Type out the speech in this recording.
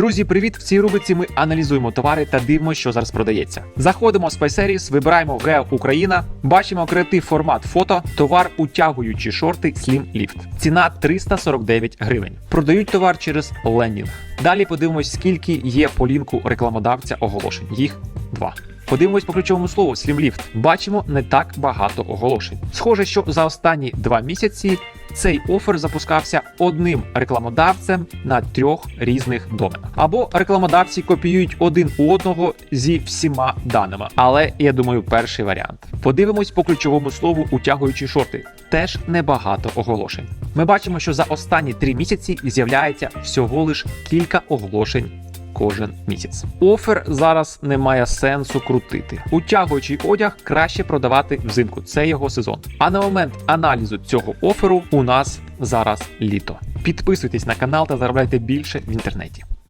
Друзі, привіт! В цій рубриці ми аналізуємо товари та дивимося, що зараз продається. Заходимо в Series, вибираємо Гео Україна, бачимо креатив формат фото, товар утягуючі шорти Slim Lift. Ціна 349 гривень. Продають товар через лендінг. Далі подивимось, скільки є по лінку рекламодавця оголошень. Їх два. Подивимось по ключовому слову Slimlift. Бачимо не так багато оголошень. Схоже, що за останні два місяці цей офер запускався одним рекламодавцем на трьох різних доменах. Або рекламодавці копіюють один у одного зі всіма даними. Але я думаю, перший варіант. Подивимось по ключовому слову утягуючі шорти. Теж небагато оголошень. Ми бачимо, що за останні три місяці з'являється всього лиш кілька оголошень кожен місяць. Офер зараз не має сенсу крутити. Утягуючий одяг краще продавати взимку. Це його сезон. А на момент аналізу цього оферу у нас зараз літо. Підписуйтесь на канал та заробляйте більше в інтернеті.